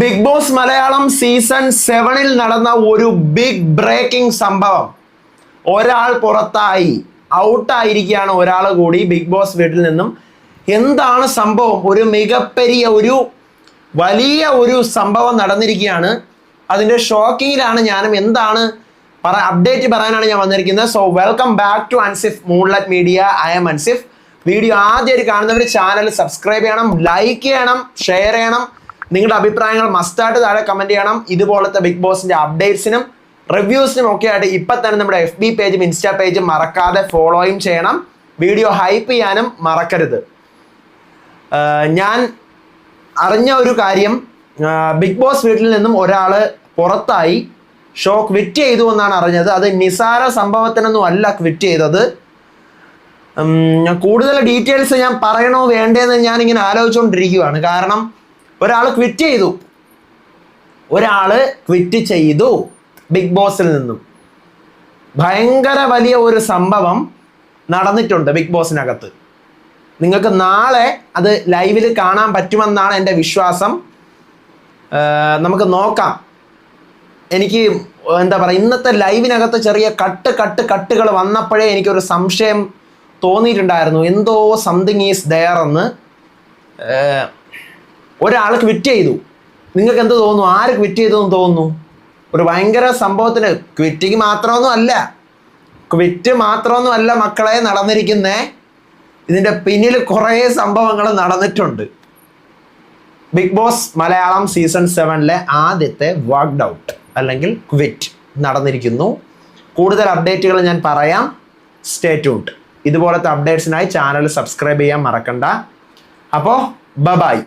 Big Boss Malayalam season സെവനിൽ നടന്ന ഒരു ബിഗ് ബ്രേക്കിംഗ് സംഭവം. ഒരാൾ പുറത്തായി ഔട്ടായിരിക്കുകയാണ് ഒരാൾ കൂടി ബിഗ് ബോസ് വീട്ടിൽ നിന്നും. എന്താണ് സംഭവം? ഒരു മികപ്പെരിയ ഒരു വലിയ ഒരു സംഭവം നടന്നിരിക്കുകയാണ്. അതിന്റെ ഷോക്കിങ്ങിലാണ് ഞാനും എന്താണ് പറ അപ്ഡേറ്റ് പറയാനാണ് ഞാൻ വന്നിരിക്കുന്നത്. So welcome back to Ansif moonlet media I M Ansif video ആദ്യമായിട്ട് കാണുന്നവർ ചാനൽ സബ്സ്ക്രൈബ് ചെയ്യണം ലൈക്ക് ചെയ്യണം ഷെയർ ചെയ്യണം. നിങ്ങളുടെ അഭിപ്രായങ്ങൾ മസ്റ്റായിട്ട് താഴെ കമന്റ് ചെയ്യണം. ഇതുപോലത്തെ ബിഗ് ബോസിന്റെ അപ്ഡേറ്റ്സിനും റിവ്യൂസിനും ഒക്കെ ആയിട്ട് ഇപ്പം തന്നെ നമ്മുടെ എഫ് ബി പേജും ഇൻസ്റ്റാ പേജും മറക്കാതെ ഫോളോയും ചെയ്യണം. വീഡിയോ ഹൈപ്പ് ചെയ്യാനും മറക്കരുത്. ഞാൻ അറിഞ്ഞ ഒരു കാര്യം ബിഗ് ബോസ് വീട്ടിൽ നിന്നും ഒരാൾ പുറത്തായി. ഷോ ക്വിറ്റ് ചെയ്തു എന്നാണ് അറിഞ്ഞത്. അത് നിസാര സംഭവത്തിനൊന്നും അല്ല ക്വിറ്റ് ചെയ്തത്. കൂടുതൽ ഡീറ്റെയിൽസ് ഞാൻ പറയണോ വേണ്ടേന്ന് ഞാൻ ഇങ്ങനെ ആലോചിച്ചുകൊണ്ടിരിക്കുകയാണ് കാരണം ഒരാൾ ക്വിറ്റ് ചെയ്തു. ഒരാൾ ക്വിറ്റ് ചെയ്തു. ബിഗ് ബോസിൽ നിന്നും. ഭയങ്കര വലിയ ഒരു സംഭവം നടന്നിട്ടുണ്ട് ബിഗ് ബോസിനകത്ത് നിങ്ങൾക്ക് നാളെ അത് ലൈവിൽ കാണാൻ പറ്റുമെന്നാണ് എന്റെ വിശ്വാസം. നമുക്ക് നോക്കാം. എനിക്ക് എന്താ പറയുക ഇന്നത്തെ ലൈവിനകത്ത് ചെറിയ കട്ട് കട്ട് കട്ടുകൾ വന്നപ്പോഴേ എനിക്കൊരു സംശയം തോന്നിയിട്ടുണ്ടായിരുന്നു. എന്തോ സംതിങ് ഈസ് ദയർ എന്ന്. ഒരാൾ ക്വിറ്റ് ചെയ്തു. നിങ്ങൾക്ക് എന്ത് തോന്നുന്നു? ആര് ക്വിറ്റ് ചെയ്തു എന്ന് തോന്നുന്നു? ഒരു ഭയങ്കര സംഭവത്തിന് ക്വിറ്റിങ് മാത്രമൊന്നും അല്ല ക്വിറ്റ് മാത്രമൊന്നും അല്ല മക്കളെ നടന്നിരിക്കുന്നേ. ഇതിന്റെ പിന്നിൽ കുറേ സംഭവങ്ങൾ നടന്നിട്ടുണ്ട്. ബിഗ് ബോസ് മലയാളം സീസൺ സെവനിലെ ആദ്യത്തെ വർക്ക്ഡ് ഔട്ട് അല്ലെങ്കിൽ ക്വിറ്റ് നടന്നിരിക്കുന്നു. കൂടുതൽ അപ്ഡേറ്റുകൾ ഞാൻ പറയാം. സ്റ്റേ ട്യൂൺഡ് ഇതുപോലത്തെ അപ്ഡേറ്റ്സിനായി ചാനൽ സബ്സ്ക്രൈബ് ചെയ്യാൻ മറക്കണ്ട. അപ്പോൾ ബബായ്